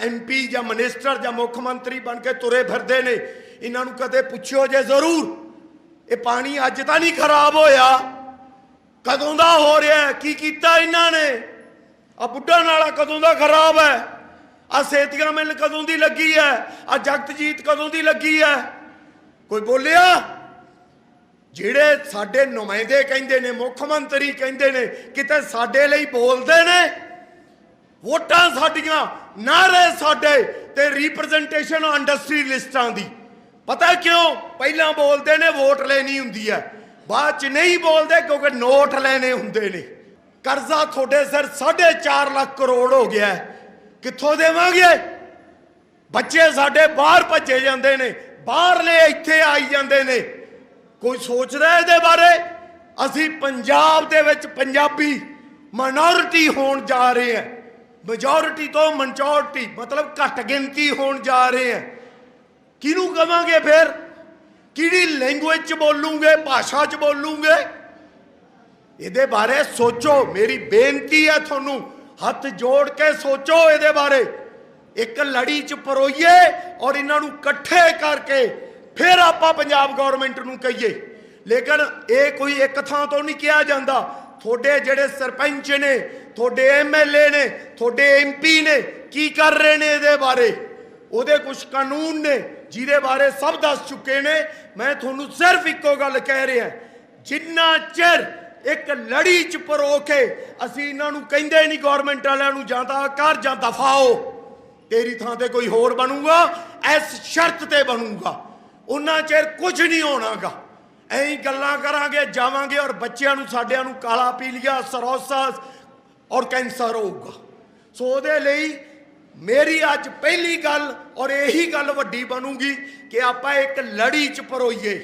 MP ਜਾਂ minister ਜਾਂ ਮੁੱਖ ਮੰਤਰੀ ਬਣ ਕੇ ਤੁਰੇ ਫਿਰਦੇ ਨੇ, ਇਹਨਾਂ ਨੂੰ ਕਦੇ ਪੁੱਛਿਓ ਜੇ ਜ਼ਰੂਰ, ਇਹ ਪਾਣੀ ਅੱਜ ਤਾਂ ਨਹੀਂ ਖਰਾਬ ਹੋਇਆ। ਕਦੋਂ ਦਾ ਹੋ ਰਿਹਾ ਕੀ ਕੀਤਾ ਇਹਨਾਂ ਨੇ? ਆ ਬੁੱਢਾ ਨਾਲਾ ਕਦੋਂ ਦਾ ਖਰਾਬ ਹੈ? ਆ ਸੇਤੀਆਂ ਮਿਲ ਕਦੋਂ ਦੀ ਲੱਗੀ ਹੈ? ਆ ਜਗਤਜੀਤ ਕਦੋਂ ਦੀ ਲੱਗੀ ਹੈ? ਕੋਈ ਬੋਲਿਆ? ਜਿਹੜੇ ਸਾਡੇ ਨੁਮਾਇੰਦੇ ਕਹਿੰਦੇ ਨੇ, ਮੁੱਖ ਮੰਤਰੀ ਕਹਿੰਦੇ ਨੇ, ਕਿਤੇ ਸਾਡੇ ਲਈ ਬੋਲਦੇ ਨੇ? ਵੋਟਾਂ ਸਾਡੀਆਂ ਨਾਰੇ ਸਾਡੇ ਤੇ ਰਿਪਰੈਜ਼ੈਂਟੇਸ਼ਨ ਇੰਡਸਟਰੀ ਲਿਸਟਾਂ ਦੀ। ਪਤਾ ਕਿਉਂ? ਪਹਿਲਾਂ ਬੋਲਦੇ ਨੇ ਵੋਟ ਲੈਣੀ ਹੁੰਦੀ ਹੈ। ਬਾਅਦ ਚ ਨਹੀਂ ਬੋਲਦੇ ਕਿਉਂਕਿ ਨੋਟ ਲੈਣੇ ਹੁੰਦੇ ਨੇ। ਕਰਜ਼ਾ ਤੁਹਾਡੇ ਸਿਰ 4.5 ਲੱਖ ਕਰੋੜ ਹੋ ਗਿਆ ਕਿੱਥੋਂ ਦੇਵਾਂਗੇ? ਬੱਚੇ ਸਾਡੇ ਬਾਹਰ ਭੱਜੇ ਜਾਂਦੇ ਨੇ, ਬਾਹਰਲੇ ਇੱਥੇ ਆਈ ਜਾਂਦੇ ਨੇ। ਕੋਈ ਸੋਚਦਾ ਇਹਦੇ ਬਾਰੇ? ਅਸੀਂ ਪੰਜਾਬ ਦੇ ਵਿੱਚ ਪੰਜਾਬੀ ਮਾਈਨੋਰਿਟੀ ਹੋਣ ਜਾ ਰਹੇ ਹਾਂ। ਮੈਜੋਰਿਟੀ ਤੋਂ ਮਨਚੋਰਿਟੀ ਮਤਲਬ ਘੱਟ ਗਿਣਤੀ ਹੋਣ ਜਾ ਰਹੇ ਹਾਂ। ਕਿਹਨੂੰ ਕਵਾਂਗੇ ਫਿਰ? ਕਿਹੜੀ ਲੈਂਗੁਏਜ ਚ ਬੋਲੂਗੇ? ਭਾਸ਼ਾ ਚ ਬੋਲੂਗੇ? ਇਹਦੇ ਬਾਰੇ ਸੋਚੋ। ਮੇਰੀ ਬੇਨਤੀ ਹੈ ਤੁਹਾਨੂੰ, ਹੱਥ ਜੋੜ ਕੇ ਸੋਚੋ ਇਹਦੇ ਬਾਰੇ। ਇੱਕ ਲੜੀ ਚ ਪਰੋਈਏ ਔਰ ਇਹਨਾਂ ਨੂੰ ਇਕੱਠੇ ਕਰਕੇ ਫਿਰ ਆਪਾਂ ਪੰਜਾਬ ਗਵਰਨਮੈਂਟ ਨੂੰ ਕਹੀਏ। ਲੇਕਿਨ ਇਹ ਕੋਈ ਇੱਕ ਥਾਂ ਤੋਂ ਨਹੀਂ ਕਿਹਾ ਜਾਂਦਾ। ਤੁਹਾਡੇ ਜਿਹੜੇ ਸਰਪੰਚ ਨੇ, ਤੁਹਾਡੇ ਐਮਐਲਏ ਨੇ, ਤੁਹਾਡੇ ਐਮਪੀ ਨੇ, ਕੀ ਕਰ ਰਹੇ ਨੇ ਇਹਦੇ ਬਾਰੇ? ਉਹਦੇ ਕੁਝ ਕਾਨੂੰਨ ਨੇ, ਜਿਹਦੇ ਬਾਰੇ ਸਭ ਦੱਸ ਚੁੱਕੇ ਨੇ। ਮੈਂ ਤੁਹਾਨੂੰ ਸਿਰਫ ਇੱਕੋ ਗੱਲ ਕਹਿ ਰਿਹਾ ਜਿੰਨਾ ਚਿਰ ਇੱਕ ਲੜੀ ਚ ਪਰੋ ਕੇ ਅਸੀਂ ਇਹਨਾਂ ਨੂੰ ਕਹਿੰਦੇ ਨਹੀਂ ਗਵਰਨਮੈਂਟ ਵਾਲਿਆਂ ਨੂੰ, ਜਾਂ ਤਾਂ ਕਰ ਜਾਂ ਦਫਾਓ ਤੇਰੀ ਥਾਂ ਤੇ ਕੋਈ ਹੋਰ ਬਣੂਗਾ, ਇਸ ਸ਼ਰਤ ਤੇ ਬਣੂਗਾ। ਉਹਨਾਂ ਚਿਰ ਕੁਝ ਨਹੀਂ ਹੋਣਾਗਾ। ਐਂ ਗੱਲਾਂ ਕਰਾਂਗੇ, ਜਾਵਾਂਗੇ ਔਰ ਬੱਚਿਆਂ ਨੂੰ, ਸਾਡਿਆਂ ਨੂੰ ਕਾਲਾ ਪੀਲੀਆ ਸਰੋਸਸ ਔਰ ਕੈਂਸਰ ਹੋਊਗਾ। ਸੋ ਉਹਦੇ ਲਈ ਮੇਰੀ ਅੱਜ ਪਹਿਲੀ ਗੱਲ ਔਰ ਇਹੀ ਗੱਲ ਵੱਡੀ ਬਣੂਗੀ ਕਿ ਆਪਾਂ ਇੱਕ ਲੜੀ ਚ ਪਰੋਈਏ।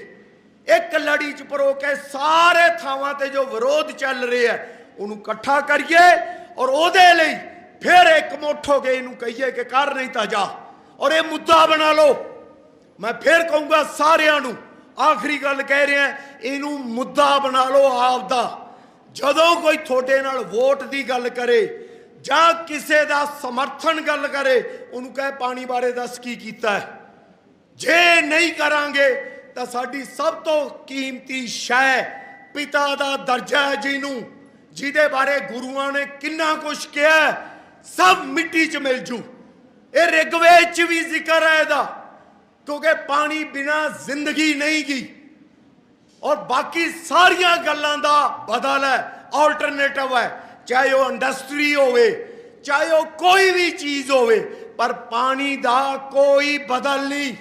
ਇੱਕ ਲੜੀ ਚ ਪਰੋ ਕੇ ਸਾਰੇ ਥਾਵਾਂ ਤੇ ਜੋ ਵਿਰੋਧ ਚੱਲ ਰਿਹਾ ਉਹਨੂੰ ਇਕੱਠਾ ਕਰੀਏ ਔਰ ਉਹਦੇ ਲਈ ਫਿਰ ਇੱਕ ਮੁੱਠ ਹੋ ਕੇ ਇਹਨੂੰ ਕਹੀਏ ਕਿ ਕਰ ਨਹੀਂ ਤਾਂ ਜਾ। ਔਰ ਇਹ ਮੁੱਦਾ ਬਣਾ ਲਓ। ਮੈਂ ਫਿਰ ਕਹੂੰਗਾ ਸਾਰਿਆਂ ਨੂੰ ਆਖਰੀ ਗੱਲ ਕਹਿ ਰਿਹਾ, ਇਹਨੂੰ ਮੁੱਦਾ ਬਣਾ ਲਓ ਆਪ ਦਾ ਜਦੋਂ ਕੋਈ ਤੁਹਾਡੇ ਨਾਲ ਵੋਟ ਦੀ ਗੱਲ ਕਰੇ ਜਾਂ ਕਿਸੇ ਦਾ ਸਮਰਥਨ ਗੱਲ ਕਰੇ, ਉਹਨੂੰ ਕਹੇ ਪਾਣੀ ਬਾਰੇ ਦੱਸ ਕੀ ਕੀਤਾ ਹੈ। ਜੇ ਨਹੀਂ ਕਰਾਂਗੇ, ਤਾਂ ਸਾਡੀ ਸਭ ਤੋਂ ਕੀਮਤੀ ਸ਼ੈ ਪਿਤਾ ਦਾ ਦਰਜਾ ਹੈ ਜਿਹਨੂੰ, ਜਿਹਦੇ ਬਾਰੇ ਗੁਰੂਆਂ ਨੇ ਕਿੰਨਾ ਕੁਝ ਕਿਹਾ ਸਭ ਮਿੱਟੀ 'ਚ ਮਿਲ ਜੂ। ਇਹ ਰਿਗਵੇਦ 'ਚ ਵੀ ਜ਼ਿਕਰ ਹੈ ਇਹਦਾ। ਕਿਉਂਕਿ ਪਾਣੀ ਬਿਨਾ ਜ਼ਿੰਦਗੀ ਨਹੀਂ ਗੀ। ਔਰ ਬਾਕੀ ਸਾਰੀਆਂ ਗੱਲਾਂ ਦਾ ਬਦਲ ਹੈ ਆਲਟਰਨੇਟਿਵ ਹੈ। ਚਾਹੇ ਉਹ ਇੰਡਸਟਰੀ ਹੋਵੇ, ਚਾਹੇ ਉਹ ਕੋਈ ਵੀ ਚੀਜ਼ ਹੋਵੇ, ਪਰ ਪਾਣੀ ਦਾ ਕੋਈ ਬਦਲ ਨਹੀਂ।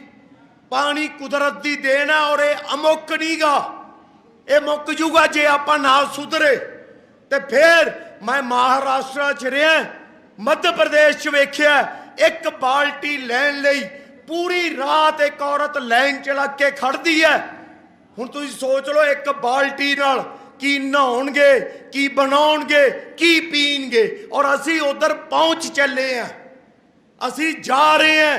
ਪਾਣੀ ਕੁਦਰਤ ਦੀ ਦੇਣ ਹੈ ਔਰ ਇਹ ਅਮੁੱਕ ਨਹੀਂਗਾ ਇਹ ਮੁੱਕ ਜੂਗਾ ਜੇ ਆਪਾਂ ਨਾ ਸੁਧਰੇ। ਤੇ ਫਿਰ ਮੈਂ ਮਹਾਰਾਸ਼ਟਰ ਚ ਰਿਹਾ, ਮੱਧ ਪ੍ਰਦੇਸ਼ ਚ ਵੇਖਿਆ, ਇੱਕ ਬਾਲਟੀ ਲੈਣ ਲਈ ਪੂਰੀ ਰਾਤ ਇੱਕ ਔਰਤ ਲਾਈਨ ਚ ਲੱਗ ਕੇ ਖੜਦੀ ਹੈ ਹੁਣ ਤੁਸੀਂ ਸੋਚ ਲਓ ਇੱਕ ਬਾਲਟੀ ਨਾਲ ਕੀ ਨਹਾਉਣਗੇ, ਕੀ ਬਣਾਉਣਗੇ, ਕੀ ਪੀਣਗੇ ਔਰ ਅਸੀਂ ਉਧਰ ਪਹੁੰਚ ਚੱਲੇ ਆ। ਅਸੀਂ ਜਾ ਰਹੇ ਹਾਂ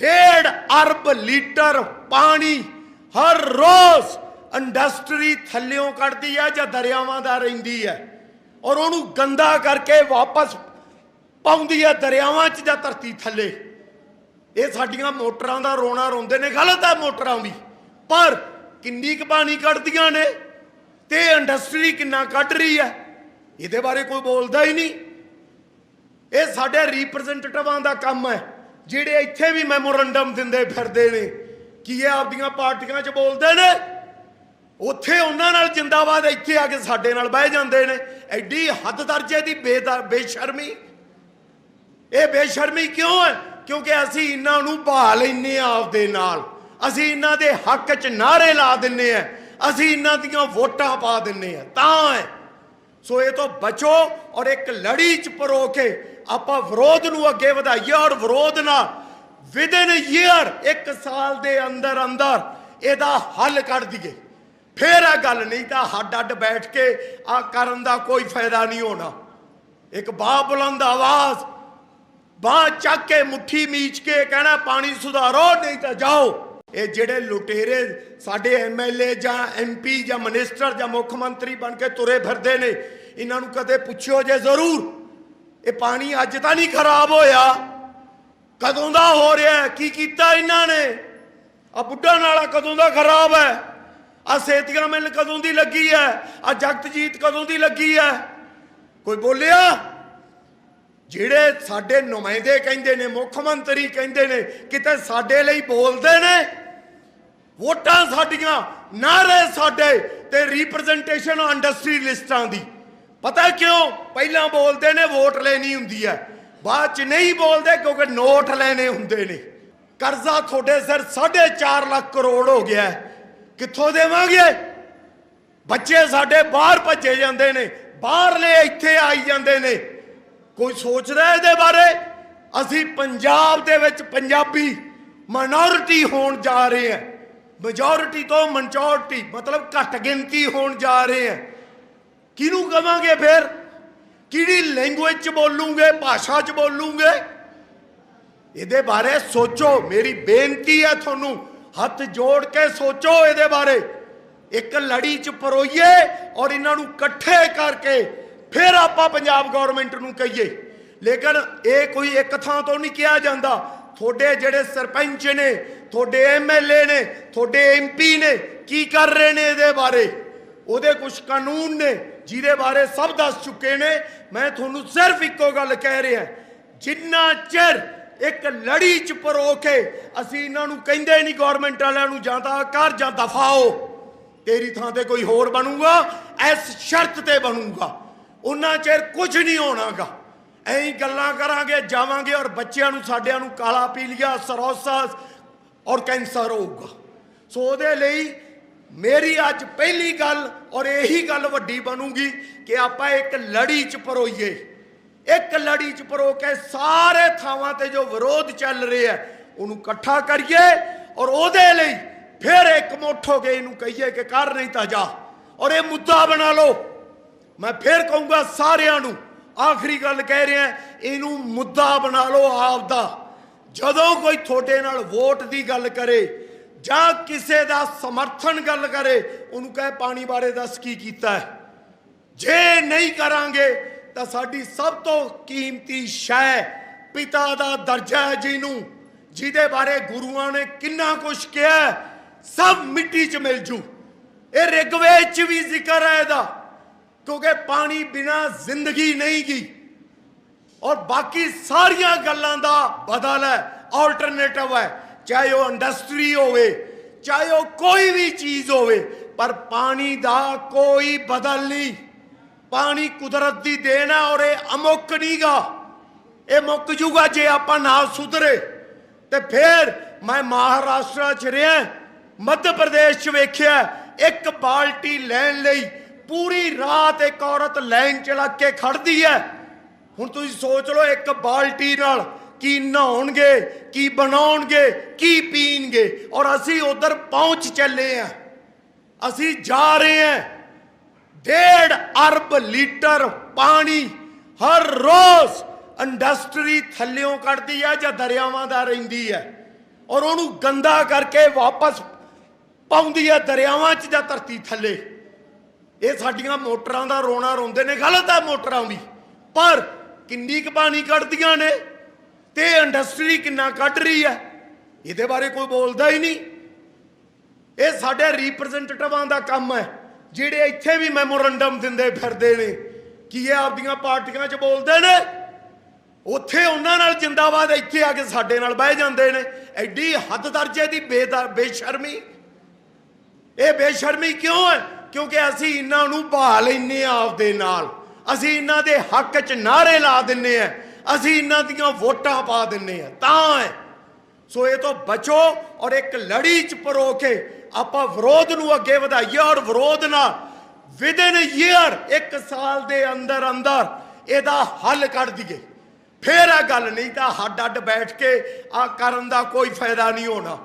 ਡੇਢ ਅਰਬ ਲੀਟਰ ਪਾਣੀ ਹਰ ਰੋਜ਼ ਇੰਡਸਟਰੀ ਥੱਲਿਓਂ ਕੱਢਦੀ ਹੈ ਜਾਂ ਦਰਿਆਵਾਂ ਦਾ ਰਹਿੰਦੀ ਹੈ ਔਰ ਉਹਨੂੰ ਗੰਦਾ ਕਰਕੇ ਵਾਪਸ ਪਾਉਂਦੀ ਹੈ ਦਰਿਆਵਾਂ 'ਚ ਜਾਂ ਧਰਤੀ ਥੱਲੇ। ਇਹ ਸਾਡੀਆਂ ਮੋਟਰਾਂ ਦਾ ਰੋਣਾ ਰੋਂਦੇ ਨੇ, ਗਲਤ ਹੈ ਮੋਟਰਾਂ ਵੀ। ਪਰ ਕਿੰਨੀ ਕੁ ਪਾਣੀ ਕੱਢਦੀਆਂ ਨੇ ਤੇ ਇੰਡਸਟਰੀ ਕਿੰਨਾ ਕੱਢ ਰਹੀ ਹੈ, ਇਹਦੇ ਬਾਰੇ ਕੋਈ ਬੋਲਦਾ ਹੀ ਨਹੀਂ। ਇਹ ਸਾਡੇ ਰਿਪਰੈਜ਼ੈਂਟੇਟਿਵਾਂ ਦਾ ਕੰਮ ਹੈ, ਜਿਹੜੇ ਇੱਥੇ ਵੀ ਮੈਮੋਰੰਡਮ ਦਿੰਦੇ ਫਿਰਦੇ ਨੇ ਕੀ ਇਹ ਆਪਦੀਆਂ ਪਾਰਟੀਆਂ 'ਚ ਬੋਲਦੇ ਨੇ। ਉੱਥੇ ਉਹਨਾਂ ਨਾਲ ਜਿੰਦਾਬਾਦ ਇੱਥੇ ਆ ਕੇ ਸਾਡੇ ਨਾਲ ਬਹਿ ਜਾਂਦੇ ਨੇ। ਐਡੀ ਹੱਦ ਦਰਜੇ ਦੀ ਬੇਦਰ ਬੇਸ਼ਰਮੀ। ਇਹ ਬੇਸ਼ਰਮੀ ਕਿਉਂ ਹੈ? ਕਿਉਂਕਿ ਅਸੀਂ ਇਹਨਾਂ ਨੂੰ ਬਹਾ ਲੈਨੇ ਆ ਆਪਦੇ ਨਾਲ। ਅਸੀਂ ਇਹਨਾਂ ਦੇ ਹੱਕ 'ਚ ਨਾਰੇ ਲਾ ਦਿੰਨੇ ਆ ਅਸੀਂ ਇਹਨਾਂ ਦੀਆਂ ਵੋਟਾਂ ਪਾ ਦਿੰਨੇ ਆ ਤਾਂ ਹੈ। ਸੋ ਇਹ ਤੋਂ ਬਚੋ ਔਰ ਇੱਕ ਲੜੀ 'ਚ ਪਰੋ ਕੇ ਆਪਾਂ ਵਿਰੋਧ ਨੂੰ ਅੱਗੇ ਵਧਾਈਏ ਔਰ ਵਿਰੋਧ ਨਾਲ ਵਿਦਨ ਈਅਰ ਇੱਕ ਸਾਲ ਦੇ ਅੰਦਰ ਅੰਦਰ ਇਹਦਾ ਹੱਲ ਕੱਢ ਦਈਏ। ਫੇਰ ਇਹ ਗੱਲ ਨਹੀਂ ਤਾਂ ਹੱਡ ਅੱਡ ਬੈਠ ਕੇ ਆ ਕਰਨ ਦਾ ਕੋਈ ਫਾਇਦਾ ਨਹੀਂ ਹੋਣਾ। ਇੱਕ ਬਾਹ ਬੁਲੰਦ ਆਵਾਜ਼ ਬਾਹ ਚੱਕ ਕੇ ਮੁੱਠੀ ਮੀਚ ਕੇ ਕਹਿਣਾ, ਪਾਣੀ ਸੁਧਾਰੋ, ਨਹੀਂ ਤਾਂ ਜਾਓ। ਇਹ ਜਿਹੜੇ ਲੁਟੇਰੇ ਸਾਡੇ ਐਮਐਲਏ ਜਾਂ ਐਮਪੀ ਜਾਂ ਮਿਨਿਸਟਰ ਜਾਂ ਮੁੱਖ ਮੰਤਰੀ ਬਣ ਕੇ ਤੁਰੇ ਫਿਰਦੇ ਨੇ, ਇਹਨਾਂ ਨੂੰ ਕਦੇ ਪੁੱਛਿਓ ਜੇ ਜ਼ਰੂਰ, ਇਹ ਪਾਣੀ ਅੱਜ ਤਾਂ ਨਹੀਂ ਖਰਾਬ ਹੋਇਆ, ਕਦੋਂ ਦਾ ਹੋ ਰਿਹਾ ਕੀ ਕੀਤਾ ਇਹਨਾਂ ਨੇ? ਆ ਬੁੱਢਾ ਨਾਲਾ ਕਦੋਂ ਦਾ ਖਰਾਬ ਹੈ? ਆ ਸੇਤੀਆਂ ਮਿਲ ਕਦੋਂ ਦੀ ਲੱਗੀ ਹੈ? ਆ ਜਗਤਜੀਤ ਕਦੋਂ ਦੀ ਲੱਗੀ ਹੈ? ਕੋਈ ਬੋਲਿਆ? ਜਿਹੜੇ ਸਾਡੇ ਨੁਮਾਇੰਦੇ ਕਹਿੰਦੇ ਨੇ, ਮੁੱਖ ਮੰਤਰੀ ਕਹਿੰਦੇ ਨੇ, ਕਿਤੇ ਸਾਡੇ ਲਈ ਬੋਲਦੇ ਨੇ, ਵੋਟਾਂ ਸਾਡੀਆਂ ਨਾਰੇ ਸਾਡੇ ਤੇ ਰਿਪਰੈਜ਼ੈਂਟੇਸ਼ਨ ਇੰਡਸਟਰੀ ਲਿਸਟਾਂ ਦੀ। ਪਤਾ ਕਿਉਂ? ਪਹਿਲਾਂ ਬੋਲਦੇ ਨੇ ਵੋਟ ਲੈਣੀ ਹੁੰਦੀ ਹੈ, ਬਾਅਦ ਚ ਨਹੀਂ ਬੋਲਦੇ ਕਿਉਂਕਿ ਨੋਟ ਲੈਣੇ ਹੁੰਦੇ ਨੇ। ਕਰਜ਼ਾ ਤੁਹਾਡੇ ਸਿਰ 4.5 ਲੱਖ ਕਰੋੜ ਹੋ ਗਿਆ ਕਿੱਥੋਂ ਦੇਵਾਂਗੇ? ਬੱਚੇ ਸਾਡੇ ਬਾਹਰ ਭੱਜੇ ਜਾਂਦੇ ਨੇ, ਬਾਹਰਲੇ ਇੱਥੇ ਆਈ ਜਾਂਦੇ ਨੇ। ਕੋਈ ਸੋਚਦਾ ਇਹਦੇ ਬਾਰੇ? ਅਸੀਂ ਪੰਜਾਬ ਦੇ ਵਿੱਚ ਪੰਜਾਬੀ ਮਾਈਨੋਰਿਟੀ ਹੋਣ ਜਾ ਰਹੇ ਹਾਂ। ਮੈਜੋਰਿਟੀ ਤੋਂ ਮਨਚੋਰਿਟੀ ਮਤਲਬ ਘੱਟ ਗਿਣਤੀ ਹੋਣ ਜਾ ਰਹੇ ਹਾਂ। ਕਿਹਨੂੰ ਕਵਾਂਗੇ ਫਿਰ? ਕਿਹੜੀ ਲੈਂਗੁਏਜ ਚ ਬੋਲੂਗੇ? ਭਾਸ਼ਾ ਚ ਬੋਲੂਗੇ? ਇਹਦੇ ਬਾਰੇ ਸੋਚੋ। ਮੇਰੀ ਬੇਨਤੀ ਹੈ ਤੁਹਾਨੂੰ, ਹੱਥ ਜੋੜ ਕੇ ਸੋਚੋ ਇਹਦੇ ਬਾਰੇ। ਇੱਕ ਲੜੀ ਚ ਪਰੋਈਏ ਔਰ ਇਹਨਾਂ ਨੂੰ ਇਕੱਠੇ ਕਰਕੇ ਫਿਰ ਆਪਾਂ ਪੰਜਾਬ ਗਵਰਨਮੈਂਟ ਨੂੰ ਕਹੀਏ। ਲੇਕਿਨ ਇਹ ਕੋਈ ਇੱਕ ਥਾਂ ਤੋਂ ਨਹੀਂ ਕਿਹਾ ਜਾਂਦਾ। ਤੁਹਾਡੇ ਜਿਹੜੇ ਸਰਪੰਚ ਨੇ, ਤੁਹਾਡੇ ਐਮਐਲਏ ਨੇ, ਤੁਹਾਡੇ ਐਮਪੀ ਨੇ, ਕੀ ਕਰ ਰਹੇ ਨੇ ਇਹਦੇ ਬਾਰੇ? ਉਹਦੇ ਕੁਝ ਕਾਨੂੰਨ ਨੇ, ਜਿਹਦੇ ਬਾਰੇ ਸਭ ਦੱਸ ਚੁੱਕੇ ਨੇ। ਮੈਂ ਤੁਹਾਨੂੰ ਸਿਰਫ ਇੱਕੋ ਗੱਲ ਕਹਿ ਰਿਹਾ। ਜਿੰਨਾ ਚਿਰ ਇੱਕ ਲੜੀ ਚ ਪਰੋ ਕੇ ਅਸੀਂ ਇਹਨਾਂ ਨੂੰ ਕਹਿੰਦੇ ਨਹੀਂ ਗਵਰਨਮੈਂਟ ਵਾਲਿਆਂ ਨੂੰ, ਜਾਂ ਤਾਂ ਕਰ ਜਾਂ ਦਫਾਓ ਤੇਰੀ ਥਾਂ ਤੇ ਕੋਈ ਹੋਰ ਬਣੂਗਾ, ਇਸ ਸ਼ਰਤ ਤੇ ਬਣੂਗਾ। ਉਹਨਾਂ ਚਿਰ ਕੁਝ ਨਹੀਂ ਹੋਣਾਗਾ। ਐਂ ਹੀ ਗੱਲਾਂ ਕਰਾਂਗੇ ਜਾਵਾਂਗੇ ਔਰ ਬੱਚਿਆਂ ਨੂੰ ਸਾਡਿਆਂ ਨੂੰ ਕਾਲਾ ਪੀਲੀਆ ਸਰੋਸਸ ਔਰ ਕੈਂਸਰ ਹੋਊਗਾ। ਸੋ ਉਹਦੇ ਲਈ ਮੇਰੀ ਅੱਜ ਪਹਿਲੀ ਗੱਲ ਔਰ ਇਹੀ ਗੱਲ ਵੱਡੀ ਬਣੂਗੀ ਕਿ ਆਪਾਂ ਇੱਕ ਲੜੀ ਚ ਪਰੋਈਏ। ਇੱਕ ਲੜੀ ਚ ਪਰੋ ਕੇ ਸਾਰੇ ਥਾਵਾਂ ਤੇ ਜੋ ਵਿਰੋਧ ਚੱਲ ਰਿਹਾ ਹੈ, ਉਹਨੂੰ ਇਕੱਠਾ ਕਰੀਏ ਔਰ ਉਹਦੇ ਲਈ ਫਿਰ ਇੱਕ ਮੁੱਠ ਹੋ ਕੇ ਇਹਨੂੰ ਕਹੀਏ ਕਿ ਕਰ ਨਹੀਂ ਤਾਂ ਜਾ। ਔਰ ਇਹ ਮੁੱਦਾ ਬਣਾ ਲਓ। ਮੈਂ ਫਿਰ ਕਹੂੰਗਾ ਸਾਰਿਆਂ ਨੂੰ, ਆਖਰੀ ਗੱਲ ਕਹਿ ਰਿਹਾ, ਇਹਨੂੰ ਮੁੱਦਾ ਬਣਾ ਲਓ ਆਪਦਾ। ਜਦੋਂ ਕੋਈ ਤੁਹਾਡੇ ਨਾਲ ਵੋਟ ਦੀ ਗੱਲ ਕਰੇ ਜਾਂ ਕਿਸੇ ਦਾ ਸਮਰਥਨ ਗੱਲ ਕਰੇ, ਉਹਨੂੰ ਕਹੇ, ਪਾਣੀ ਬਾਰੇ ਦੱਸ ਕੀ ਕੀਤਾ ਹੈ? ਜੇ ਨਹੀਂ ਕਰਾਂਗੇ, ਤਾਂ ਸਾਡੀ ਸਭ ਤੋਂ ਕੀਮਤੀ ਸ਼ੈ ਪਿਤਾ ਦਾ ਦਰਜਾ ਹੈ ਜਿਹਨੂੰ, ਜਿਹਦੇ ਬਾਰੇ ਗੁਰੂਆਂ ਨੇ ਕਿੰਨਾ ਕੁਝ ਕਿਹਾ ਸਭ ਮਿੱਟੀ 'ਚ ਮਿਲ ਜੂ। ਇਹ ਰਿਗਵੇਦ 'ਚ ਵੀ ਜ਼ਿਕਰ ਹੈ ਇਹਦਾ। ਕਿਉਂਕਿ ਪਾਣੀ ਬਿਨਾ ਜ਼ਿੰਦਗੀ ਨਹੀਂ ਗੀ। ਔਰ ਬਾਕੀ ਸਾਰੀਆਂ ਗੱਲਾਂ ਦਾ ਬਦਲ ਹੈ ਆਲਟਰਨੇਟਿਵ ਹੈ। ਚਾਹੇ ਉਹ ਇੰਡਸਟਰੀ ਹੋਵੇ, ਚਾਹੇ ਉਹ ਕੋਈ ਵੀ ਚੀਜ਼ ਹੋਵੇ, ਪਰ ਪਾਣੀ ਦਾ ਕੋਈ ਬਦਲ ਨਹੀਂ। ਪਾਣੀ ਕੁਦਰਤ ਦੀ ਦੇਣ ਹੈ ਔਰ ਇਹ ਅਮੁੱਕ ਨਹੀਂਗਾ ਇਹ ਮੁੱਕ ਜੂਗਾ ਜੇ ਆਪਾਂ ਨਾ ਸੁਧਰੇ, ਤੇ ਫਿਰ ਮੈਂ ਮਹਾਰਾਸ਼ਟਰ ਚ ਰਿਹਾ, ਮੱਧ ਪ੍ਰਦੇਸ਼ ਚ ਵੇਖਿਆ, ਇੱਕ ਬਾਲਟੀ ਲੈਣ ਲਈ ਪੂਰੀ ਰਾਤ ਇੱਕ ਔਰਤ ਲਾਈਨ ਚ ਲੱਗ ਕੇ ਖੜਦੀ ਹੈ ਹੁਣ ਤੁਸੀਂ ਸੋਚ ਲਓ ਇੱਕ ਬਾਲਟੀ ਨਾਲ ਕੀ ਨਹਾਉਣਗੇ, ਕੀ ਬਣਾਉਣਗੇ, ਕੀ ਪੀਣਗੇ ਔਰ ਅਸੀਂ ਉਧਰ ਪਹੁੰਚ ਚੱਲੇ ਆ। ਅਸੀਂ ਜਾ ਰਹੇ ਹਾਂ ਡੇਢ ਅਰਬ ਲੀਟਰ ਪਾਣੀ ਹਰ ਰੋਜ਼ ਇੰਡਸਟਰੀ ਥੱਲਿਓਂ ਕੱਢਦੀ ਹੈ ਜਾਂ ਦਰਿਆਵਾਂ ਦਾ ਰਹਿੰਦੀ ਹੈ ਔਰ ਉਹਨੂੰ ਗੰਦਾ ਕਰਕੇ ਵਾਪਸ ਪਾਉਂਦੀ ਹੈ ਦਰਿਆਵਾਂ 'ਚ ਜਾਂ ਧਰਤੀ ਥੱਲੇ। ਇਹ ਸਾਡੀਆਂ ਮੋਟਰਾਂ ਦਾ ਰੋਣਾ ਰੋਂਦੇ ਨੇ, ਗਲਤ ਹੈ ਮੋਟਰਾਂ ਵੀ ਪਰ ਕਿੰਨੀ ਕੁ ਪਾਣੀ ਕੱਢਦੀਆਂ ਨੇ ਤੇ ਇੰਡਸਟਰੀ ਕਿੰਨਾ ਕੱਢ ਰਹੀ ਹੈ ਇਹਦੇ ਬਾਰੇ ਕੋਈ ਬੋਲਦਾ ਹੀ ਨਹੀਂ। ਇਹ ਸਾਡੇ ਰਿਪਰੈਜ਼ੈਂਟੇਟਿਵਾਂ ਦਾ ਕੰਮ ਹੈ, ਜਿਹੜੇ ਇੱਥੇ ਵੀ ਮੈਮੋਰੰਡਮ ਦਿੰਦੇ ਫਿਰਦੇ ਨੇ, ਕੀ ਇਹ ਆਪਦੀਆਂ ਪਾਰਟੀਆਂ 'ਚ ਬੋਲਦੇ ਨੇ। ਉੱਥੇ ਉਹਨਾਂ ਨਾਲ ਜਿੰਦਾਬਾਦ ਇੱਥੇ ਆ ਕੇ ਸਾਡੇ ਨਾਲ ਬਹਿ ਜਾਂਦੇ ਨੇ। ਐਡੀ ਹੱਦ ਦਰਜੇ ਦੀ ਬੇਦਾ ਬੇਸ਼ਰਮੀ। ਇਹ ਬੇਸ਼ਰਮੀ ਕਿਉਂ ਹੈ? ਕਿਉਂਕਿ ਅਸੀਂ ਇਹਨਾਂ ਨੂੰ ਭਾ ਲੈਨੇ ਆ ਆਪਦੇ ਨਾਲ। ਅਸੀਂ ਇਹਨਾਂ ਦੇ ਹੱਕ 'ਚ ਨਾਰੇ ਲਾ ਦਿੰਨੇ ਆ ਅਸੀਂ ਇਹਨਾਂ ਦੀਆਂ ਵੋਟਾਂ ਪਾ ਦਿੰਨੇ ਆ ਤਾਂ ਹੈ। ਸੋ ਇਹ ਤੋਂ ਬਚੋ ਔਰ ਇੱਕ ਲੜੀ 'ਚ ਪਰੋ ਕੇ ਆਪਾਂ ਵਿਰੋਧ ਨੂੰ ਅੱਗੇ ਵਧਾਈਏ ਔਰ ਵਿਰੋਧ ਨਾਲ ਵਿਦਨ ਈਅਰ ਇੱਕ ਸਾਲ ਦੇ ਅੰਦਰ ਅੰਦਰ ਇਹਦਾ ਹੱਲ ਕੱਢ ਦਈਏ। ਫੇਰ ਇਹ ਗੱਲ, ਨਹੀਂ ਤਾਂ ਹੱਡ ਅੱਡ ਬੈਠ ਕੇ ਆ ਕਰਨ ਦਾ ਕੋਈ ਫਾਇਦਾ ਨਹੀਂ ਹੋਣਾ।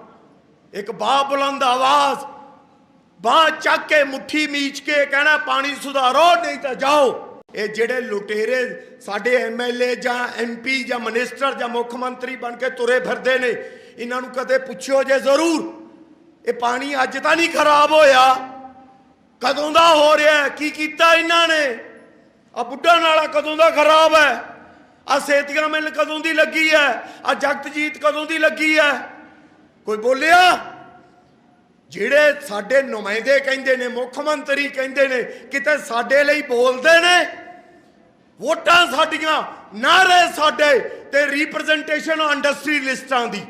ਇੱਕ ਬਾਹ ਬੁਲੰਦ ਆਵਾਜ਼ ਬਾਹ ਚੱਕ ਕੇ ਮੁੱਠੀ ਮੀਚ ਕੇ ਕਹਿਣਾ, ਪਾਣੀ ਸੁਧਾਰੋ, ਨਹੀਂ ਤਾਂ ਜਾਓ। ਇਹ ਜਿਹੜੇ ਲੁਟੇਰੇ ਸਾਡੇ ਐਮਐਲਏ ਜਾਂ ਐਮਪੀ ਜਾਂ ਮਿਨਿਸਟਰ ਜਾਂ ਮੁੱਖ ਮੰਤਰੀ ਬਣ ਕੇ ਤੁਰੇ ਫਿਰਦੇ ਨੇ, ਇਹਨਾਂ ਨੂੰ ਕਦੇ ਪੁੱਛਿਓ ਜੇ ਜ਼ਰੂਰ, ਇਹ ਪਾਣੀ ਅੱਜ ਤਾਂ ਨਹੀਂ ਖਰਾਬ ਹੋਇਆ, ਕਦੋਂ ਦਾ ਹੋ ਰਿਹਾ ਕੀ ਕੀਤਾ ਇਹਨਾਂ ਨੇ? ਆ ਬੁੱਢਾ ਨਾਲਾ ਕਦੋਂ ਦਾ ਖਰਾਬ ਹੈ? ਆ ਸੇਤੀਆਂ ਮਿਲ ਕਦੋਂ ਦੀ ਲੱਗੀ ਹੈ? ਆ ਜਗਤਜੀਤ ਕਦੋਂ ਦੀ ਲੱਗੀ ਹੈ? ਕੋਈ ਬੋਲਿਆ? ਜਿਹੜੇ ਸਾਡੇ ਨੁਮਾਇੰਦੇ ਕਹਿੰਦੇ ਨੇ, ਮੁੱਖ ਮੰਤਰੀ ਕਹਿੰਦੇ ਨੇ, ਕਿਤੇ ਸਾਡੇ ਲਈ ਬੋਲਦੇ ਨੇ, ਵੋਟਾਂ ਸਾਡੀਆਂ ਨਾਰੇ ਸਾਡੇ ਤੇ ਰਿਪਰੈਜ਼ੈਂਟੇਸ਼ਨ ਇੰਡਸਟਰੀ ਲਿਸਟਾਂ ਦੀ।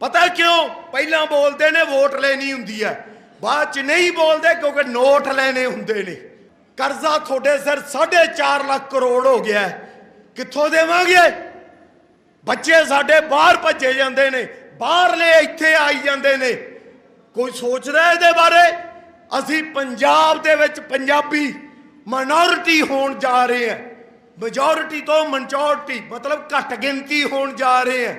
ਪਤਾ ਕਿਉਂ? ਪਹਿਲਾਂ ਬੋਲਦੇ ਨੇ ਵੋਟ ਲੈਣੀ ਹੁੰਦੀ ਹੈ, ਬਾਅਦ ਚ ਨਹੀਂ ਬੋਲਦੇ ਕਿਉਂਕਿ ਨੋਟ ਲੈਣੇ ਹੁੰਦੇ ਨੇ। ਕਰਜ਼ਾ ਤੁਹਾਡੇ ਸਿਰ 4.5 ਲੱਖ ਕਰੋੜ ਹੋ ਗਿਆ ਕਿੱਥੋਂ ਦੇਵਾਂਗੇ? ਬੱਚੇ ਸਾਡੇ ਬਾਹਰ ਭੱਜੇ ਜਾਂਦੇ ਨੇ, ਬਾਹਰਲੇ ਇੱਥੇ ਆਈ ਜਾਂਦੇ ਨੇ। ਕੋਈ ਸੋਚ ਰਿਹਾ ਇਹਦੇ ਬਾਰੇ? ਅਸੀਂ ਪੰਜਾਬ ਦੇ ਵਿੱਚ ਪੰਜਾਬੀ ਮਾਈਨੋਰਿਟੀ ਹੋਣ ਜਾ ਰਹੇ ਹਾਂ। ਮੈਜੋਰਿਟੀ ਤੋਂ ਮਨਚੋਰਿਟੀ ਮਤਲਬ ਘੱਟ ਗਿਣਤੀ ਹੋਣ ਜਾ ਰਹੇ ਹਾਂ।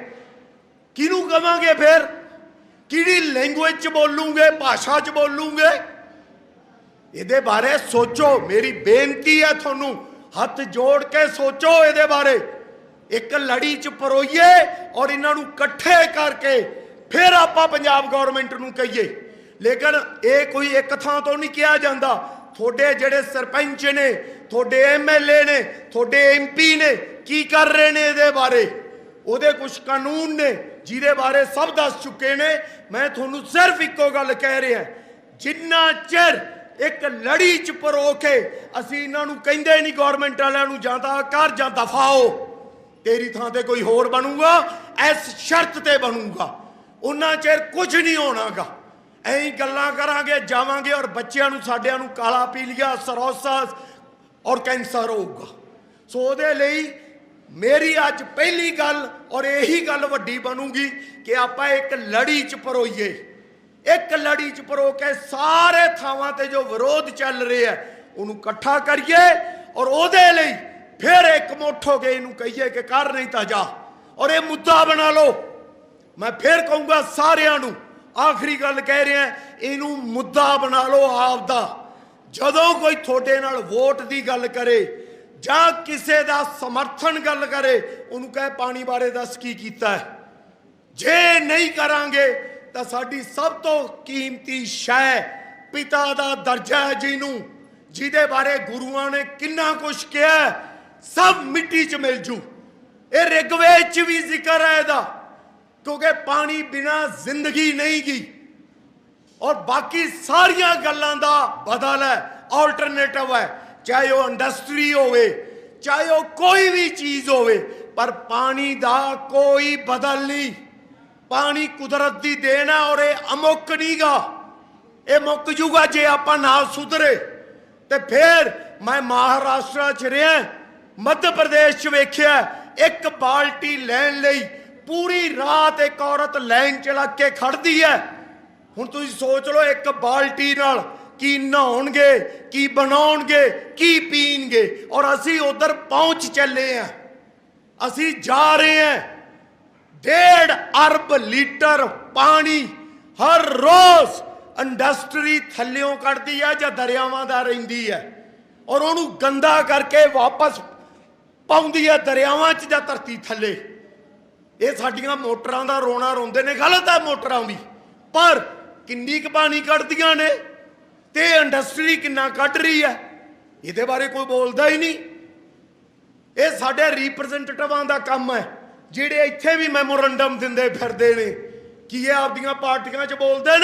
ਕਿਹਨੂੰ ਕਵਾਂਗੇ ਫਿਰ? ਕਿਹੜੀ ਲੈਂਗੁਏਜ ਚ ਬੋਲੂਗੇ? ਭਾਸ਼ਾ ਚ ਬੋਲੂਗੇ? ਇਹਦੇ ਬਾਰੇ ਸੋਚੋ। ਮੇਰੀ ਬੇਨਤੀ ਹੈ ਤੁਹਾਨੂੰ, ਹੱਥ ਜੋੜ ਕੇ ਸੋਚੋ ਇਹਦੇ ਬਾਰੇ। ਇੱਕ ਲੜੀ ਚ ਪਰੋਈਏ ਔਰ ਇਹਨਾਂ ਨੂੰ ਇਕੱਠੇ ਕਰਕੇ ਫਿਰ ਆਪਾਂ ਪੰਜਾਬ ਗਵਰਨਮੈਂਟ ਨੂੰ ਕਹੀਏ। ਲੇਕਿਨ ਇਹ ਕੋਈ ਇੱਕ ਥਾਂ ਤੋਂ ਨਹੀਂ ਕਿਹਾ ਜਾਂਦਾ। ਤੁਹਾਡੇ ਜਿਹੜੇ ਸਰਪੰਚ ਨੇ, ਤੁਹਾਡੇ ਐਮਐਲਏ ਨੇ, ਤੁਹਾਡੇ ਐਮਪੀ ਨੇ, ਕੀ ਕਰ ਰਹੇ ਨੇ ਇਹਦੇ ਬਾਰੇ? ਉਹਦੇ ਕੁਝ ਕਾਨੂੰਨ ਨੇ, ਜਿਹਦੇ ਬਾਰੇ ਸਭ ਦੱਸ ਚੁੱਕੇ ਨੇ। ਮੈਂ ਤੁਹਾਨੂੰ ਸਿਰਫ ਇੱਕੋ ਗੱਲ ਕਹਿ ਰਿਹਾ। ਜਿੰਨਾ ਚਿਰ ਇੱਕ ਲੜੀ ਚ ਪਰੋ ਕੇ ਅਸੀਂ ਇਹਨਾਂ ਨੂੰ ਕਹਿੰਦੇ ਨਹੀਂ ਗਵਰਨਮੈਂਟ ਵਾਲਿਆਂ ਨੂੰ, ਜਾਂ ਤਾਂ ਕਰ ਜਾਂ ਦਫਾਓ ਤੇਰੀ ਥਾਂ ਤੇ ਕੋਈ ਹੋਰ ਬਣੂਗਾ, ਇਸ ਸ਼ਰਤ ਤੇ ਬਣੂਗਾ। ਉਹਨਾਂ ਚਿਰ ਕੁਝ ਨਹੀਂ ਹੋਣਾਗਾ। ਐਂ ਹੀ ਗੱਲਾਂ ਕਰਾਂਗੇ ਜਾਵਾਂਗੇ ਔਰ ਬੱਚਿਆਂ ਨੂੰ ਸਾਡਿਆਂ ਨੂੰ ਕਾਲਾ ਪੀਲੀਆ ਸਰੋਸਸ ਔਰ ਕੈਂਸਰ ਹੋਊਗਾ। ਸੋ ਉਹਦੇ ਲਈ ਮੇਰੀ ਅੱਜ ਪਹਿਲੀ ਗੱਲ ਔਰ ਇਹੀ ਗੱਲ ਵੱਡੀ ਬਣੂਗੀ ਕਿ ਆਪਾਂ ਇੱਕ ਲੜੀ ਚ ਪਰੋਈਏ। ਇੱਕ ਲੜੀ ਚ ਪਰੋ ਕੇ ਸਾਰੇ ਥਾਵਾਂ ਤੇ ਜੋ ਵਿਰੋਧ ਚੱਲ ਰਿਹਾ ਹੈ, ਉਹਨੂੰ ਇਕੱਠਾ ਕਰੀਏ ਔਰ ਉਹਦੇ ਲਈ ਫਿਰ ਇੱਕ ਮੁੱਠ ਹੋ ਕੇ ਇਹਨੂੰ ਕਹੀਏ ਕਿ ਕਰ ਨਹੀਂ ਤਾਂ ਜਾ। ਔਰ ਇਹ ਮੁੱਦਾ ਬਣਾ ਲਓ। ਮੈਂ ਫਿਰ ਕਹੂੰਗਾ ਸਾਰਿਆਂ ਨੂੰ ਆਖਰੀ ਗੱਲ ਕਹਿ ਰਿਹਾ, ਇਹਨੂੰ ਮੁੱਦਾ ਬਣਾ ਲਓ ਆਪਦਾ। ਜਦੋਂ ਕੋਈ ਤੁਹਾਡੇ ਨਾਲ ਵੋਟ ਦੀ ਗੱਲ ਕਰੇ ਜਾਂ ਕਿਸੇ ਦਾ ਸਮਰਥਨ ਗੱਲ ਕਰੇ, ਉਹਨੂੰ ਕਹੇ ਪਾਣੀ ਬਾਰੇ ਦੱਸ ਕੀ ਕੀਤਾ ਹੈ। ਜੇ ਨਹੀਂ ਕਰਾਂਗੇ, ਤਾਂ ਸਾਡੀ ਸਭ ਤੋਂ ਕੀਮਤੀ ਸ਼ੈ ਪਿਤਾ ਦਾ ਦਰਜਾ ਹੈ ਜਿਹਨੂੰ, ਜਿਹਦੇ ਬਾਰੇ ਗੁਰੂਆਂ ਨੇ ਕਿੰਨਾ ਕੁਝ ਕਿਹਾ ਸਭ ਮਿੱਟੀ 'ਚ ਮਿਲ ਜੂ। ਇਹ ਰਿਗਵੇਦ 'ਚ ਵੀ ਜ਼ਿਕਰ ਹੈ ਇਹਦਾ। ਕਿਉਂਕਿ ਪਾਣੀ ਬਿਨਾ ਜ਼ਿੰਦਗੀ ਨਹੀਂ ਗੀ। ਔਰ ਬਾਕੀ ਸਾਰੀਆਂ ਗੱਲਾਂ ਦਾ ਬਦਲ ਹੈ ਆਲਟਰਨੇਟਿਵ ਹੈ। ਚਾਹੇ ਉਹ ਇੰਡਸਟਰੀ ਹੋਵੇ, ਚਾਹੇ ਉਹ ਕੋਈ ਵੀ ਚੀਜ਼ ਹੋਵੇ, ਪਰ ਪਾਣੀ ਦਾ ਕੋਈ ਬਦਲ ਨਹੀਂ। ਪਾਣੀ ਕੁਦਰਤ ਦੀ ਦੇਣ ਹੈ ਔਰ ਇਹ ਅਮੁੱਕ ਨਹੀਂਗਾ ਇਹ ਮੁੱਕ ਜੂਗਾ ਜੇ ਆਪਾਂ ਨਾ ਸੁਧਰੇ। ਤੇ ਫਿਰ ਮੈਂ ਮਹਾਰਾਸ਼ਟਰ ਚ ਰਿਹਾ, ਮੱਧ ਪ੍ਰਦੇਸ਼ ਚ ਵੇਖਿਆ, ਇੱਕ ਬਾਲਟੀ ਲੈਣ ਲਈ ਪੂਰੀ ਰਾਤ ਇੱਕ ਔਰਤ ਲਾਈਨ ਚ ਲੱਗ ਕੇ ਖੜਦੀ ਹੈ ਹੁਣ ਤੁਸੀਂ ਸੋਚ ਲਓ ਇੱਕ ਬਾਲਟੀ ਨਾਲ ਕੀ ਨਹਾਉਣਗੇ, ਕੀ ਬਣਾਉਣਗੇ, ਕੀ ਪੀਣਗੇ ਔਰ ਅਸੀਂ ਉਧਰ ਪਹੁੰਚ ਚੱਲੇ ਆ। ਅਸੀਂ ਜਾ ਰਹੇ ਹਾਂ ਡੇਢ ਅਰਬ ਲੀਟਰ ਪਾਣੀ ਹਰ ਰੋਜ਼ ਇੰਡਸਟਰੀ ਥੱਲਿਓਂ ਕੱਢਦੀ ਹੈ ਜਾਂ ਦਰਿਆਵਾਂ ਦਾ ਰਹਿੰਦੀ ਹੈ ਔਰ ਉਹਨੂੰ ਗੰਦਾ ਕਰਕੇ ਵਾਪਸ ਪਾਉਂਦੀ ਹੈ ਦਰਿਆਵਾਂ 'ਚ ਜਾਂ ਧਰਤੀ ਥੱਲੇ। ਇਹ ਸਾਡੀਆਂ ਮੋਟਰਾਂ ਦਾ ਰੋਣਾ ਰੋਂਦੇ ਨੇ, ਗਲਤ ਹੈ ਮੋਟਰਾਂ ਵੀ ਪਰ ਕਿੰਨੀ ਕੁ ਪਾਣੀ ਕੱਢਦੀਆਂ ਨੇ ਤੇ ਇੰਡਸਟਰੀ ਕਿੰਨਾ ਕੱਢ ਰਹੀ ਹੈ, ਇਹਦੇ ਬਾਰੇ ਕੋਈ ਬੋਲਦਾ ਹੀ ਨਹੀਂ। ਇਹ ਸਾਡੇ ਰਿਪਰੈਜ਼ੈਂਟੇਟਿਵਾਂ ਦਾ ਕੰਮ ਹੈ, ਜਿਹੜੇ ਇੱਥੇ ਵੀ ਮੈਮੋਰੰਡਮ ਦਿੰਦੇ ਫਿਰਦੇ ਨੇ, ਕੀ ਇਹ ਆਪਦੀਆਂ ਪਾਰਟੀਆਂ 'ਚ ਬੋਲਦੇ ਨੇ?